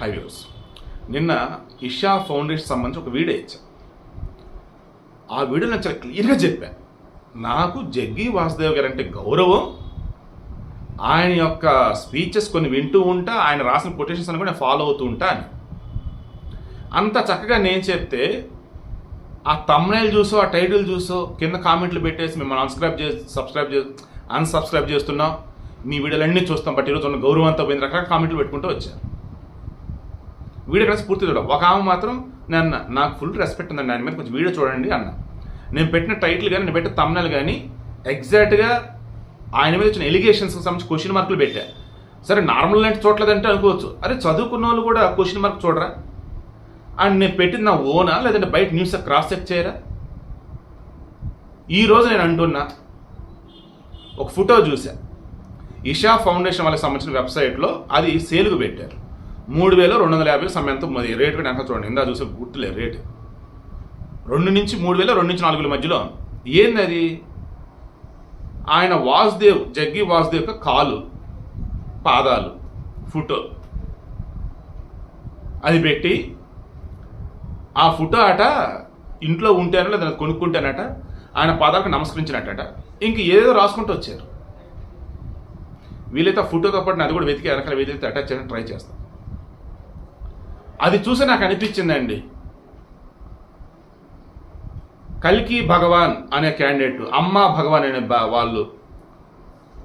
Highways నిన్న Isha foundation సంబంధించి ఒక వీడియో ఇచ్చాను ఆ వీడియో నేను చాలా క్లియర్గా చెప్పాను. నాకు జగ్గి వాసుదేవ్ గారు అంటే గౌరవం. ఆయన యొక్క స్పీచెస్ కొన్ని వింటూ ఉంటా ఆయన రాసిన కొటేషన్స్ అని కూడా నేను ఫాలో అవుతూ ఉంటా అని. అంత చక్కగా నేను చెప్తే ఆ తమ్నైల్ చూసో ఆ టైటిల్ చూసో కింద కామెంట్లు పెట్టేసి మిమ్మల్ని అన్స్క్రైబ్ చేసి సబ్స్క్రైబ్ చేసి అన్సబ్స్క్రైబ్ చేస్తున్నాం. మీ వీడియోలన్నీ చూస్తాం బట్ ఈరోజు ఉన్న గౌరవంతో పోయింది. రకరకాల కామెంట్లు పెట్టుకుంటూ వచ్చారు వీడియో కలిసి పూర్తి చూడ. ఒక ఆమె మాత్రం నేను నాకు ఫుల్ రెస్పెక్ట్ ఉందండి. ఆయన మీద కొంచెం వీడియో చూడండి అన్న. నేను పెట్టిన టైటిల్ కానీ నేను పెట్టిన తమ్నల్ కానీ ఎగ్జాక్ట్గా ఆయన మీద వచ్చిన ఎలిగేషన్స్కి సంబంధించి క్వశ్చన్ మార్కులు పెట్టా. సరే నార్మల్ లాంటి చూడలేదంటే అనుకోవచ్చు. అరే చదువుకున్న వాళ్ళు కూడా క్వశ్చన్ మార్క్ చూడరా? అండ్ నేను పెట్టింది నా ఓనా? లేదంటే బయట న్యూస్ క్రాస్ చెక్ చేయరా? ఈరోజు నేను అంటున్నా ఒక ఫోటో చూసా. ఇషా ఫౌండేషన్ వాళ్ళకి సంబంధించిన వెబ్సైట్లో అది సేల్కు పెట్టారు. మూడు వేల రెండు వందల యాభై సమయంతో మరి రేట్ కూడా ఎంత చూడండి. ఇందా చూసే గుర్తులే రేటు. రెండు నుంచి మూడు వేల రెండు నుంచి నాలుగు వేల మధ్యలో ఏంది అది ఆయన వాసుదేవ్ జగ్గి వాసుదేవ్ యొక్క కాలు పాదాలు ఫోటో. అది పెట్టి ఆ ఫోటో అట ఇంట్లో ఉంటేనో లేదా కొనుక్కుంటేనట ఆయన పాదాలకు నమస్కరించినట్టట. ఇంక ఏదో రాసుకుంటూ వచ్చారు. వీలైతే ఆ ఫోటోతో పాటు అది కూడా వెతికి వెనకాల వెతికి అటాచ్ చేయడానికి ట్రై చేస్తాం. అది చూసి నాకు అనిపించిందండి. కల్కి భగవాన్ అనే క్యాండిడేట్ అమ్మ భగవాన్ అనే వాళ్ళు.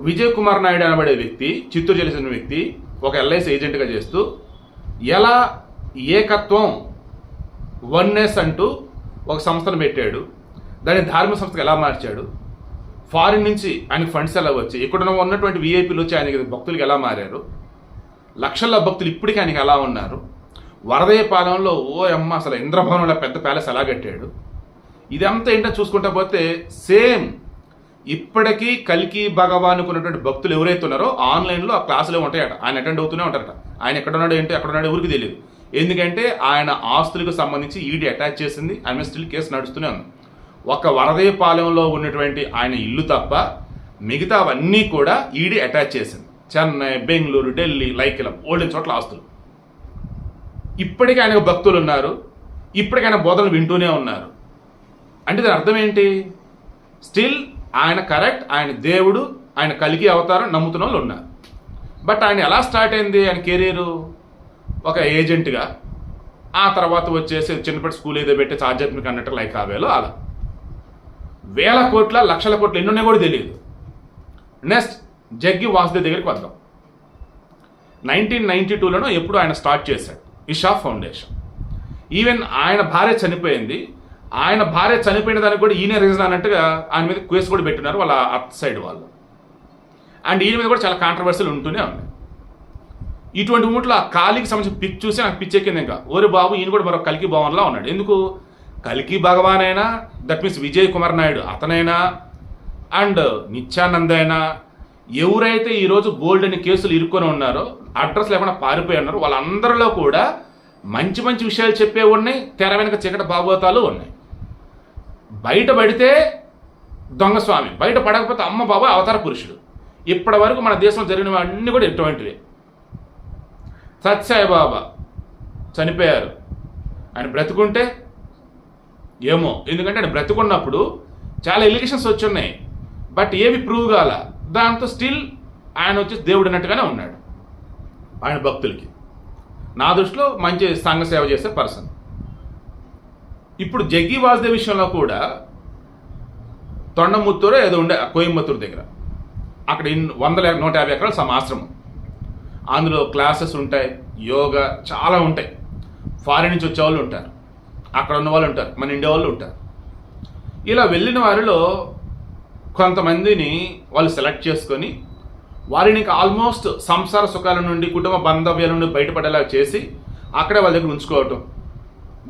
విజయ్ కుమార్ నాయుడు అనబడే వ్యక్తి చిత్తూరు జిల్లా వ్యక్తి ఒక ఎల్ఐసి ఏజెంట్గా చేస్తూ ఎలా ఏకత్వం వన్నెస్ అంటూ ఒక సంస్థను పెట్టాడు. దాన్ని ధార్మిక సంస్థకు ఎలా మార్చాడు? ఫారిన్ నుంచి ఆయనకు ఫండ్స్ ఎలా వచ్చాయి? ఇక్కడ ఉన్నటువంటి విఐపీలు వచ్చి ఆయనకి భక్తులకి ఎలా మారారు? లక్షల భక్తులు ఇప్పటికీ ఆయనకి ఎలా ఉన్నారు? వరదయపాలెంలో ఓ అమ్మ అసలు ఇంద్రభవనంలో పెద్ద ప్యాలెస్ ఎలా కట్టాడు. ఇదంతా ఏంటో చూసుకుంటా పోతే సేమ్ ఇప్పటికీ కల్కి భగవాన్కు ఉన్నటువంటి భక్తులు ఎవరైతే ఉన్నారో ఆన్లైన్లో ఆ క్లాసులే ఉంటాయట. ఆయన అటెండ్ అవుతూనే ఉంటారట. ఆయన ఎక్కడ ఉన్నాడు ఏంటో ఎక్కడ ఉన్నాడు ఎవరికి తెలియదు ఎందుకంటే ఆయన ఆస్తులకు సంబంధించి ఈడీ అటాచ్ చేసింది. ఆయన స్టిల్ కేసు నడుస్తూనే ఉంది. ఒక వరదయపాలెంలో ఉన్నటువంటి ఆయన ఇల్లు తప్ప మిగతావన్నీ కూడా ఈడీ అటాచ్ చేసింది. చెన్నై బెంగళూరు ఢిల్లీ లైక్ ఇలా ఓల్డెన్ చోట్ల ఆస్తులు. ఇప్పటికీ ఆయనకు భక్తులు ఉన్నారు. ఇప్పటికీ ఆయన బోధనలు వింటూనే ఉన్నారు. అంటే దాని అర్థం ఏంటి? స్టిల్ ఆయన కరెక్ట్ ఆయన దేవుడు ఆయన కలిగి అవతారం నమ్ముతున్న వాళ్ళు ఉన్నారు. బట్ ఆయన ఎలా స్టార్ట్ అయింది? ఆయన కెరీరు? ఒక ఏజెంట్గా. ఆ తర్వాత వచ్చేసి చిన్నప్పటి స్కూల్ ఏదో పెట్టి ఆధ్యాత్మిక అన్నట్టు లైక్ ఆవేలో అలా. వేల కోట్ల లక్షల కోట్లు ఎన్ని కూడా తెలియదు. నెక్స్ట్ జగ్గి వాసుదేవ్ దగ్గరికి వద్దాం. నైన్టీన్ నైన్టీ టూలోనో ఎప్పుడు ఆయన స్టార్ట్ చేశాడు. ఇషా ఫౌండేషన్. ఈవెన్ ఆయన భార్య చనిపోయింది. ఆయన భార్య చనిపోయిన దానికి కూడా ఈయనే రీజన్ అన్నట్టుగా ఆయన మీద కేసు కూడా పెట్టినారు వాళ్ళ అత్ సైడ్ వాళ్ళు. అండ్ ఈయన మీద కూడా చాలా కాంట్రవర్సీలు ఉంటూనే ఉన్నాయి. ఇటువంటి మూట్లో ఆ కాలికి సంబంధించిన పిక్ చూసి నాకు పిచ్చెక్కింది ఇంకా. ఓరి బాబు ఈయన కూడా మరో కలికి భవన్లా ఉన్నాడు. ఎందుకు? కలికి భగవాన్ అయినా దట్ మీన్స్ విజయ్ కుమార్ నాయుడు అతనైనా అండ్ నిత్యానంద్ అయినా ఎవరైతే ఈరోజు బోల్డ్ అని కేసులు ఇరుక్కొని ఉన్నారో అడ్రస్ లేకుండా పారిపోయి ఉన్నారు వాళ్ళందరిలో కూడా మంచి మంచి విషయాలు చెప్పే ఉన్నాయి తెర వెనక చీకటి భాగవతాలు ఉన్నాయి. బయట పడితే దొంగస్వామి బయట పడకపోతే అమ్మ బాబా అవతార పురుషుడు. ఇప్పటి వరకు మన దేశంలో జరిగినవన్నీ కూడా ఎటువంటివి సత్సాయి బాబా చనిపోయారు. ఆయన బ్రతుకుంటే ఏమో ఎందుకంటే ఆయన బ్రతుకున్నప్పుడు చాలా ఎలిగేషన్స్ వచ్చున్నాయి బట్ ఏవి ప్రూవ్ కాల? దాంతో స్టిల్ ఆయన వచ్చి దేవుడు అన్నట్టుగానే ఉన్నాడు. ఆయన భక్తులకి. నా దృష్టిలో మంచి సంఘ సేవ చేసే పర్సన్. ఇప్పుడు జగ్గి వాసుదేవ్ విషయంలో కూడా తొండముత్తూరు ఏదో ఉండే కోయంబత్తూరు దగ్గర. అక్కడ ఇన్- వందల నూట యాభై ఎకరాలు సమ ఆశ్రమం అందులో క్లాసెస్ ఉంటాయి యోగా చాలా ఉంటాయి. ఫారిన్ నుంచి వచ్చే వాళ్ళు ఉంటారు. అక్కడ ఉన్న వాళ్ళు ఉంటారు. మన ఇండియా వాళ్ళు ఉంటారు. ఇలా వెళ్ళిన వారిలో కొంతమందిని వాళ్ళు సెలెక్ట్ చేసుకొని వారిని ఆల్మోస్ట్ సంసార సుఖాల నుండి కుటుంబ బాంధవ్యాల నుండి బయటపడేలా చేసి అక్కడే వాళ్ళ దగ్గర ఉంచుకోవటం.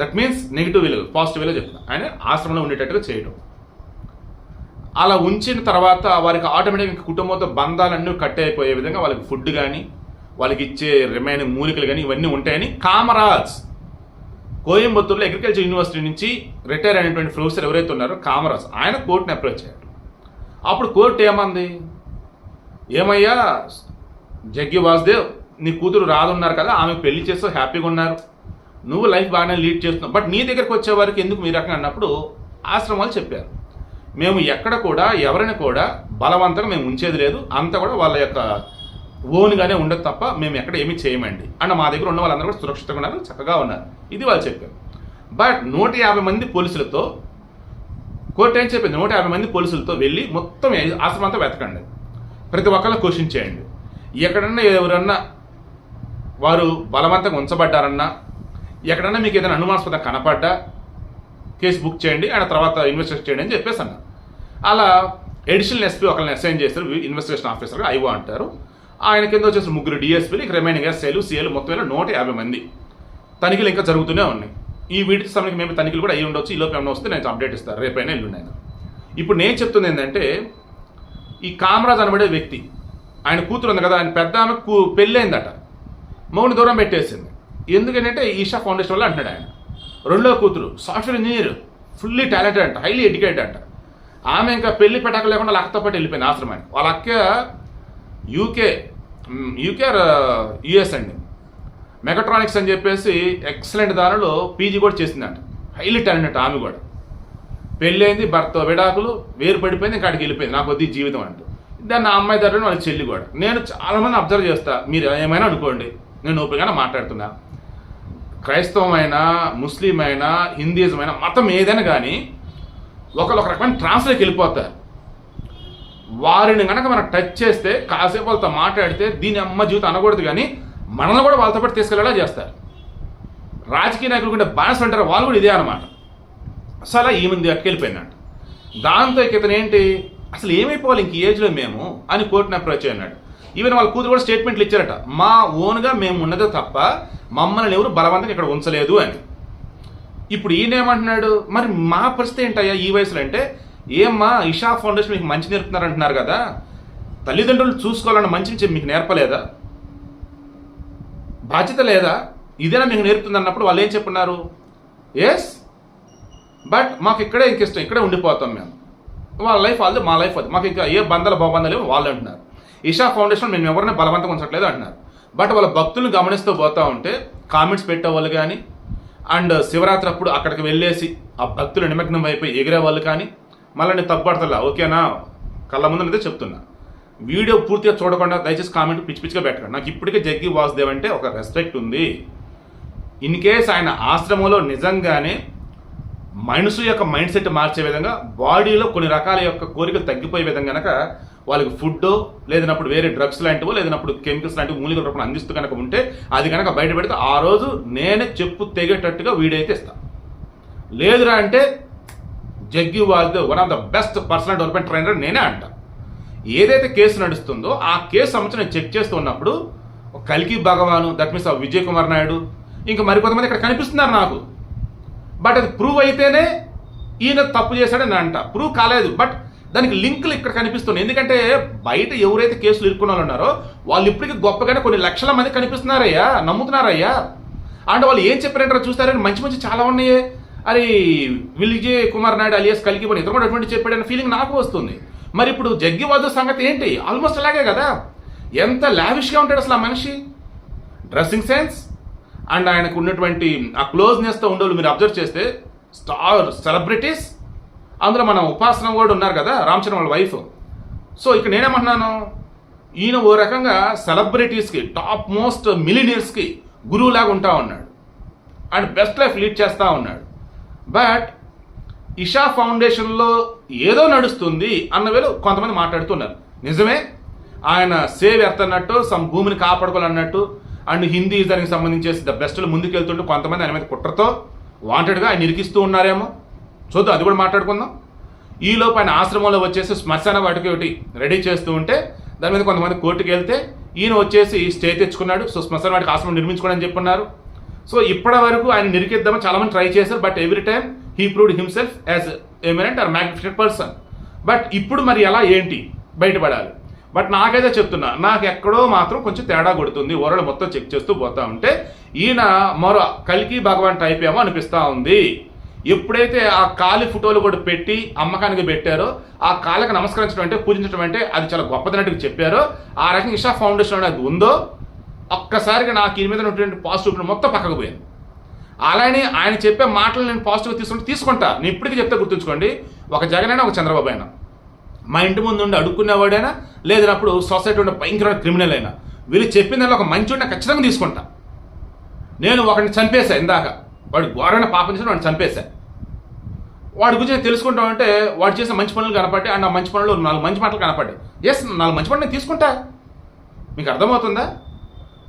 దట్ మీన్స్ నెగిటివ్ వేలో పాజిటివ్ వేలో చెప్తాను ఆయన ఆశ్రమంలో ఉండేటట్టుగా చేయటం. అలా ఉంచిన తర్వాత వారికి ఆటోమేటిక్గా కుటుంబంతో బంధాలన్నీ కట్ అయిపోయే విధంగా వాళ్ళకి ఫుడ్ కానీ వాళ్ళకి ఇచ్చే రిమైనింగ్ మూలికలు కానీ ఇవన్నీ ఉంటాయని కామరాజ్ కోయంబత్తూరులో అగ్రికల్చర్ యూనివర్సిటీ నుంచి రిటైర్ అయినటువంటి ప్రొఫెసర్ ఎవరైతే ఉన్నారో కామరాజ్ ఆయన కోర్టుని అప్రోచ్ అయ్యారు అప్పుడు కోర్టు ఏమంది? ఏమయ్యా జగ్గి వాసుదేవ్ నీ కూతురు రాదున్నారు కదా ఆమె పెళ్ళి చేస్తూ హ్యాపీగా ఉన్నారు. నువ్వు లైఫ్ బాగానే లీడ్ చేస్తున్నావు. బట్ నీ దగ్గరికి వచ్చేవారికి ఎందుకు మీ రకంగా అన్నప్పుడు ఆశ్రమాలు చెప్పారు. మేము ఎక్కడ కూడా ఎవరిని కూడా బలవంతంగా మేము ఉంచేది లేదు. అంతా కూడా వాళ్ళ యొక్క ఓన్గానే ఉండదు తప్ప మేము ఎక్కడ ఏమీ చేయమండి. అండ్ మా దగ్గర ఉన్న వాళ్ళందరూ కూడా సురక్షితంగా ఉన్నారు చక్కగా ఉన్నారు. ఇది వాళ్ళు చెప్పారు. బట్ నూట యాభై మంది పోలీసులతో కోర్టు ఏం చెప్పింది? నూట యాభై మంది పోలీసులతో వెళ్ళి మొత్తం ఆశ్రమం అంతా వెతకండి. ప్రతి ఒక్కళ్ళు క్వశ్చన్ చేయండి. ఎక్కడన్నా ఎవరన్నా వారు బలవంతంగా ఉంచబడ్డారన్నా ఎక్కడన్నా మీకు ఏదైనా అనుమానాస్పదం కనపడ్డా కేసు బుక్ చేయండి అండ్ తర్వాత ఇన్వెస్టిగేట్ చేయండి అని చెప్పేసి అన్న అలా ఎడిషనల్ ఎస్పీ ఒకరిని అసైన్ చేస్తారు ఇన్వెస్టిగేషన్ ఆఫీసర్గా ఐఓ అంటారు. ఆయన కింద వచ్చేసి ముగ్గురు డిఎస్పీలు ఇక రిమైనింగ్ ఎస్ఐలు సిఐలు మొత్తం మీద నూట యాభై మంది. తనిఖీలు ఇంకా జరుగుతూనే ఉన్నాయి. ఈ వీటికి సమయంకి మేము తనిఖీలు కూడా అయ్యి ఉండొచ్చు. ఈ ఏమైనా వస్తే నేను అప్డేట్ ఇస్తాను. రేపైనా ఎల్లుండైనా ఇప్పుడు నేను చెప్తుంది ఏంటంటే ఈ కామరాజ్ అనబడే వ్యక్తి ఆయన కూతురు ఉంది కదా ఆయన పెద్ద ఆమె కూ పెళ్ళైందట. మౌని దూరం పెట్టేసింది. ఎందుకంటే ఈషా ఫౌండేషన్ వల్ల అంటున్నాడు ఆయన. రెండో కూతురు సాఫ్ట్వేర్ ఇంజనీర్ ఫుల్లీ టాలెంటెడ్ అంట హైలీ ఎడ్యుకేటెడ్ అంట. ఆమె ఇంకా పెళ్ళి పెట్టక లేకుండా వాళ్ళ అక్కతో పాటు వెళ్ళిపోయింది ఆశ్రమాన్ని వాళ్ళ అక్క యూకే యూకే యుఎస్ అండి. మెకట్రానిక్స్ అని చెప్పేసి ఎక్సలెంట్ దానిలో పీజీ కూడా చేసిందంట. హైలీ టాలెంట్ ఆమె కూడా. పెళ్ళైంది భర్త విడాకులు వేరు పడిపోయింది ఇంకా అక్కడికి వెళ్ళిపోయింది. నాకు వద్దు జీవితం అంటూ. దాన్ని ఆ అమ్మాయి దగ్గర వాళ్ళ చెల్లి కూడా. నేను చాలా మంది అబ్జర్వ్ చేస్తా. మీరు ఏమైనా అనుకోండి. నేను ఓపికగా మాట్లాడుతున్నా. క్రైస్తవమైనా ముస్లిం అయినా హిందీజం అయినా మతం ఏదైనా కానీ ఒకళ్ళు ఒక రకమైన ట్రాన్స్లోకి వెళ్ళిపోతారు. వారిని కనుక మనం టచ్ చేస్తే కాసేపు వాళ్ళతో మాట్లాడితే దీని అమ్మ జీవితం అనకూడదు కానీ మనల్ని కూడా వాళ్ళతో పాటు తీసుకెళ్ళేలా చేస్తారు. రాజకీయ నాయకులు కూడా బానిసలు అంటారు వాళ్ళు కూడా ఇదే అనమాట అసలు అలా ఈ ముందు అట్టుకెళ్ళిపోయిందంట దాంతో ఇక ఇతను ఏంటి అసలు ఏమైపోవాలి ఇంక ఈ ఏజ్లో మేము అని కోర్టుని అప్రోచ్ అన్నాడు. ఈవెన్ వాళ్ళ కూతురు కూడా స్టేట్మెంట్లు ఇచ్చారట మా ఓన్గా మేము ఉన్నదే తప్ప మమ్మల్ని ఎవరు బలవంతంగా ఇక్కడ ఉంచలేదు అని. ఇప్పుడు ఈయన ఏమంటున్నాడు మరి మా పరిస్థితి ఏంటయ్యా ఈ వయసులో అంటే ఏమ్మా ఇషా ఫౌండేషన్ మీకు మంచి నేర్పుతున్నారు అంటున్నారు కదా తల్లిదండ్రులు చూసుకోవాలన్న మంచి మీకు నేర్పలేదా? బాధ్యత లేదా? ఇదేనా మీకు నేర్పుతుంది అన్నప్పుడు వాళ్ళు ఏం చెప్పున్నారు ఎస్ బట్ మాకు ఇక్కడే ఇంక ఇష్టం ఇక్కడే ఉండిపోతాం మేము. వాళ్ళ లైఫ్ వాళ్ళది మా లైఫ్ అది. మాకు ఇంకా ఏ బంధాలు బాబంధాలు ఏమో వాళ్ళు అంటున్నారు. ఇషా ఫౌండేషన్ మేము ఎవరిని బలవంతం ఉంచట్లేదు అంటున్నారు. బట్ వాళ్ళ భక్తులను గమనిస్తూ పోతా ఉంటే కామెంట్స్ పెట్టే వాళ్ళు కానీ అండ్ శివరాత్రి అప్పుడు అక్కడికి వెళ్ళేసి ఆ భక్తులు నిమగ్నం అయిపోయి ఎగిరే వాళ్ళు కానీ మళ్ళీ నేను తప్పుపడతలా ఓకేనా? కళ్ళ ముందు అయితే చెప్తున్నా. వీడియో పూర్తిగా చూడకుండా దయచేసి కామెంట్ పిచ్చి పిచ్చిగా పెట్టకండి. నాకు ఇప్పటికే జగ్గి వాసుదేవ్ అంటే ఒక రెస్పెక్ట్ ఉంది. ఇన్ కేస్ ఆయన ఆశ్రమంలో నిజంగానే మనసు యొక్క మైండ్ సెట్ మార్చే విధంగా బాడీలో కొన్ని రకాల యొక్క కోరికలు తగ్గిపోయే విధంగా కనుక వాళ్ళకి ఫుడ్ లేదన్నప్పుడు వేరే డ్రగ్స్ లాంటివో లేదన్నప్పుడు కెమికల్స్ లాంటివి మూలికల రూపంలో అందిస్తూ కనుక ఉంటే అది కనుక బయట పెడితే ఆ రోజు నేనే చెప్పు తెగేటట్టుగా వీడైతే అయితే ఇస్తా. లేదురా అంటే జగ్గి వాళ్ళతో one of the best personal development trainer నేనే అంట. ఏదైతే కేసు నడుస్తుందో ఆ కేసు సంబంధించి నేను చెక్ చేస్తూ ఉన్నప్పుడు కల్కి భగవాను దట్ మీన్స్ విజయ్ కుమార్ నాయుడు ఇంకా మరికొంతమంది ఇక్కడ కనిపిస్తున్నారు నాకు. బట్ అది ప్రూవ్ అయితేనే ఈయన తప్పు చేశాడని అంట. ప్రూవ్ కాలేదు. బట్ దానికి లింకులు ఇక్కడ కనిపిస్తున్నాయి. ఎందుకంటే బయట ఎవరైతే కేసులు ఇరుక్కున్న వాళ్ళు ఉన్నారో వాళ్ళు ఇప్పటికీ గొప్పగానే కొన్ని లక్షల మంది కనిపిస్తున్నారయ్యా నమ్ముతున్నారయ్యా. అంటే వాళ్ళు ఏం చెప్పారంటారో చూస్తారని మంచి మంచి చాలా ఉన్నాయి. అది విజయ్ కుమార్ నాయుడు అలియాస్ కలిగి పోయి ఇతను కూడా అటువంటి చెప్పాడని ఫీలింగ్ నాకు వస్తుంది. మరి ఇప్పుడు జగ్గివాదు సంగతి ఏంటి? ఆల్మోస్ట్ అలాగే కదా. ఎంత లావిష్గా ఉంటాడు అసలు ఆ మనిషి? డ్రెస్సింగ్ సెన్స్ అండ్ ఆయనకు ఉన్నటువంటి ఆ క్లోజ్నెస్తో ఉండేవాళ్ళు మీరు అబ్జర్వ్ చేస్తే స్టార్ సెలబ్రిటీస్ అందులో మన ఉపాసన కూడా ఉన్నారు కదా రామ్ చరణ్ వాళ్ళ వైఫ్ సో ఇక్కడ నేనేమంటున్నాను? ఈయన ఓ రకంగా సెలబ్రిటీస్కి టాప్ మోస్ట్ మిలినియర్స్కి గురువులాగా ఉంటా ఉన్నాడు. అండ్ బెస్ట్ లైఫ్ లీడ్ చేస్తూ ఉన్నాడు. బట్ ఇషా ఫౌండేషన్లో ఏదో నడుస్తుంది అన్న వేళ కొంతమంది మాట్లాడుతున్నారు. నిజమే ఆయన సేవ్ ఎత్తన్నట్టు సమ్ భూమిని కాపాడుకోవాలన్నట్టు అండ్ హిందీ దానికి సంబంధించేసి ద బెస్ట్లో ముందుకు వెళ్తుంటే కొంతమంది ఆయన మీద కుట్రతో వాంటెడ్గా ఆయన ఇరికిస్తూ ఉన్నారేమో. చూద్దాం అది కూడా మాట్లాడుకుందాం. ఈ లోపు ఆయన ఆశ్రమంలో వచ్చేసి శ్మశాన వాటికి ఒకటి రెడీ చేస్తూ ఉంటే దాని మీద కొంతమంది కోర్టుకి వెళ్తే ఈయన వచ్చేసి స్టే తెచ్చుకున్నాడు. సో శ్మశాన వాటికి ఆశ్రమం నిర్మించుకోవడం చెప్పున్నారు. సో ఇప్పటి వరకు ఆయన నిరికిద్దామని చాలా మంది ట్రై చేశారు but every time he proved himself as eminent or magnificent person but ఇప్పుడు మరి ఎలా ఏంటి? బయటపడాలి. బట్ నాకైతే చెప్తున్నా నాకు ఎక్కడో మాత్రం కొంచెం తేడా కొడుతుంది. ఓరల్ మొత్తం చెక్ చేస్తూ పోతా ఉంటే ఈయన మరో కల్కి భగవాన్ టైప్ ఏమో అనిపిస్తూ ఉంది. ఎప్పుడైతే ఆ కాలి ఫోటోలు కూడా పెట్టి అమ్మకానికి పెట్టారో ఆ కాళ్ళకి నమస్కరించడం అంటే పూజించడం అంటే అది చాలా గొప్పదన్నట్టు చెప్పారో ఆ రకంగా ఇషా ఫౌండేషన్ అనేది ఉందో ఒక్కసారిగా నాకు ఈ మీద ఉన్నటువంటి పాజిటివ్ మొత్తం పక్కకు పోయింది. అలానే ఆయన చెప్పే మాటలు నేను పాజిటివ్గా తీసుకుంటే తీసుకుంటా. నేను ఇప్పటికీ చెప్తే గుర్తుంచుకోండి. ఒక జగన్ అయినా ఒక చంద్రబాబు అయినా. మా ఇంటి ముందు ఉండి అడుక్కునేవాడైనా లేదన్నప్పుడు సొసైటీ ఉండే భయంకరమైన క్రిమినల్ అయినా. వీళ్ళు చెప్పిన దానిలో ఒక మంచి ఉంటే ఖచ్చితంగా తీసుకుంటా. నేను ఒకరిని చంపేశా ఇందాక. వాడు ఘోరమైన పాపం చేసి వాడిని చంపేశా. వాడి గురించి నేను తెలుసుకుంటాం అంటే వాడు చేసిన మంచి పనులు కనపడి అండ్ ఆ మంచి పనులు నాలుగు మంచి మాటలు కనపడ్డాయి. ఎస్ నాలుగు మంచి పనులు నేను తీసుకుంటా. మీకు అర్థమవుతుందా?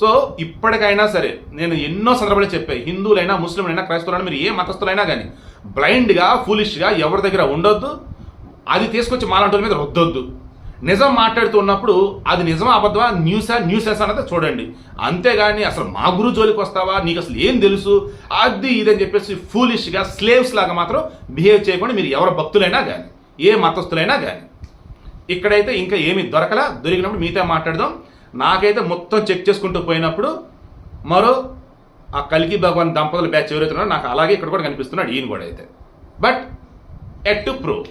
సో ఇప్పటికైనా సరే నేను ఎన్నో సందర్భాలు చెప్పాను హిందువులైనా ముస్లింలైనా క్రైస్తవులైనా మీరు ఏ మతస్థులైనా కానీ బ్లైండ్గా ఫూలిష్గా ఎవరి దగ్గర ఉండొద్దు అది తీసుకొచ్చి మాలాంటి మీద రుద్దొద్దు నిజం మాట్లాడుతూ ఉన్నప్పుడు అది నిజమా అబద్ధమా న్యూసా న్యూసెస్ అన్నది చూడండి. అంతేగాని అసలు మా గురు జోలికి వస్తావా నీకు అసలు ఏం తెలుసు? అది ఇదని చెప్పేసి ఫూలిష్గా స్లేవ్స్ లాగా మాత్రం బిహేవ్ చేయకుండా మీరు ఎవరి భక్తులైనా కానీ ఏ మతస్థులైనా కానీ ఇక్కడైతే ఇంకా ఏమి దొరకలా. దొరికినప్పుడు మీతో మాట్లాడదాం. నాకైతే మొత్తం చెక్ చేసుకుంటూ పోయినప్పుడు మరో ఆ కలికి భగవాన్ దంపతుల బ్యాచ్ ఎవరైతే నాకు అలాగే ఇక్కడ కూడా కనిపిస్తున్నాడు ఈయన కూడా అయితే. But at to prove